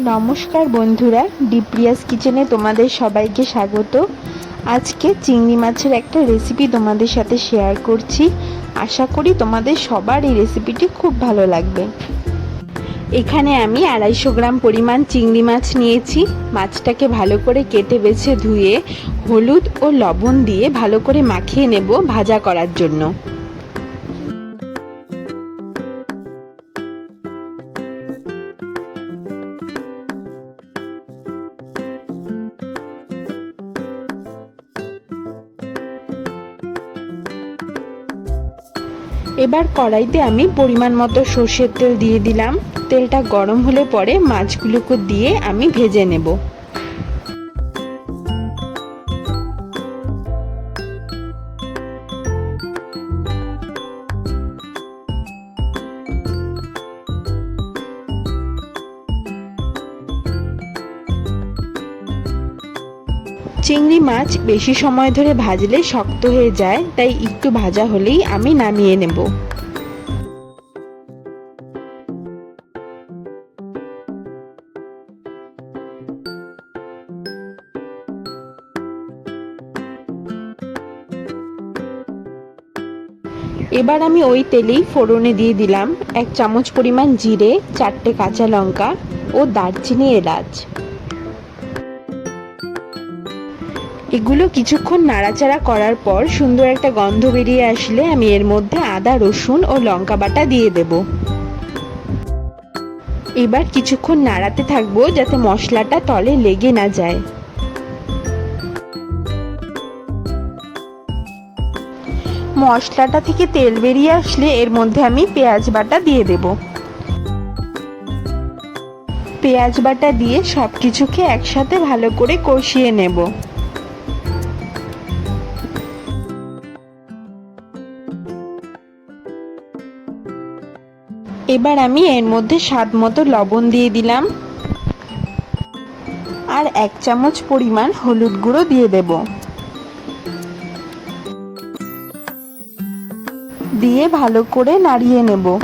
নমস্কার বন্ধুরা ডিপ্রিয়াস কিচেনে তোমাদের সবাইকে স্বাগত। আজকে চিংড়ি মাছের একটা রেসিপি তোমাদের সাথে শেয়ার করছি। আশা করি তোমাদের সবার এই রেসিপিটি খুব ভালো লাগবে। এখানে আমি আড়াইশো গ্রাম পরিমাণ চিংড়ি মাছ নিয়েছি। মাছটাকে ভালো করে কেটে বেছে ধুয়ে হলুদ ও লবণ দিয়ে ভালো করে মাখিয়ে নেব ভাজা করার জন্য। এবার কড়াইতে আমি পরিমাণ মতো সর্ষের তেল দিয়ে দিলাম। তেলটা গরম হলে পরে মাছগুলোকে দিয়ে আমি ভেজে নেব। চিংড়ি মাছ বেশি সময় ধরে ভাজলে শক্ত হয়ে যায়, তাই একটু ভাজা হলেই আমি নামিয়ে নেব। এবার আমি ওই তেলেই ফোড়নে দিয়ে দিলাম এক চামচ পরিমাণ জিরে, চারটে কাঁচা লঙ্কা ও দারচিনি এলাচ। এগুলো কিছুক্ষণ নাড়াচাড়া করার পর সুন্দর একটা গন্ধ বেরিয়ে আসলে আমি এর মধ্যে আদা, রসুন ও লঙ্কা বাটা দিয়ে দেব। এবার কিছুক্ষণ নাড়াতে থাকব যাতে মশলাটা তলে লেগে না যায়। মশলাটা থেকে তেল বেরিয়ে আসলে এর মধ্যে আমি পেঁয়াজ বাটা দিয়ে দেব। পেঁয়াজ বাটা দিয়ে সব কিছুকে একসাথে ভালো করে কষিয়ে নেব। এবার আমি এর মধ্যে স্বাদ মতো লবণ দিয়ে দিলাম। আর এক চামচ পরিমাণ হলুদ গুঁড়ো দিয়ে দেব। দিয়ে ভালো করে নাড়িয়ে নেব।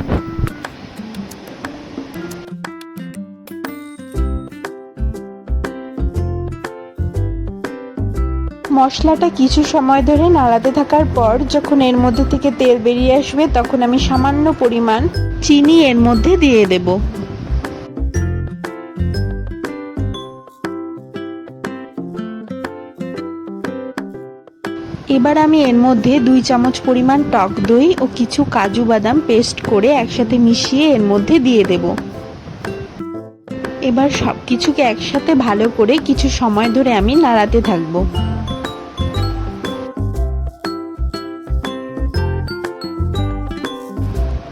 মশলাটা কিছু সময় ধরে নাড়াতে থাকার পর যখন এর মধ্যে থেকে তেল বেরিয়ে আসবে, তখন আমি সামান্য পরিমাণ চিনি এর মধ্যে দিয়ে দেব। এবার আমি এর মধ্যে দুই চামচ পরিমাণ টক দই ও কিছু কাজু বাদাম পেস্ট করে একসাথে মিশিয়ে এর মধ্যে দিয়ে দেব। এবার সব কিছুকে একসাথে ভালো করে কিছু সময় ধরে আমি নাড়াতে থাকব।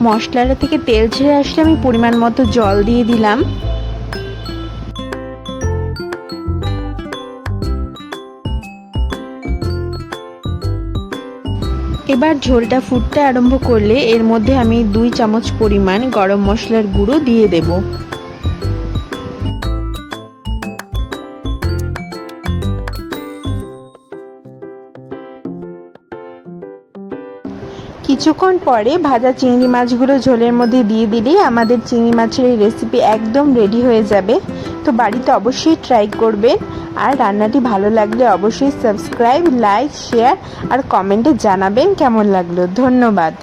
মশলাটা থেকে তেল ছেড়ে আসলে আমি পরিমাণ মতো জল দিয়ে দিলাম। এবার ঝোলটা ফুটতে আরম্ভ করলে এর মধ্যে আমি দুই চামচ পরিমাণ গরম মশলার গুঁড়ো দিয়ে দেবো। কিছুক্ষণ পরে ভাজা চিংড়ি মাছগুলো ঝোলের মধ্যে দিয়ে দিলেই আমাদের চিংড়ি মাছের এই রেসিপি একদম রেডি হয়ে যাবে। তো বাড়িতে অবশ্যই ট্রাই করবেন। আর রান্নাটি ভালো লাগলে অবশ্যই সাবস্ক্রাইব লাইক শেয়ার আর কমেন্টে জানাবেন কেমন লাগল। ধন্যবাদ।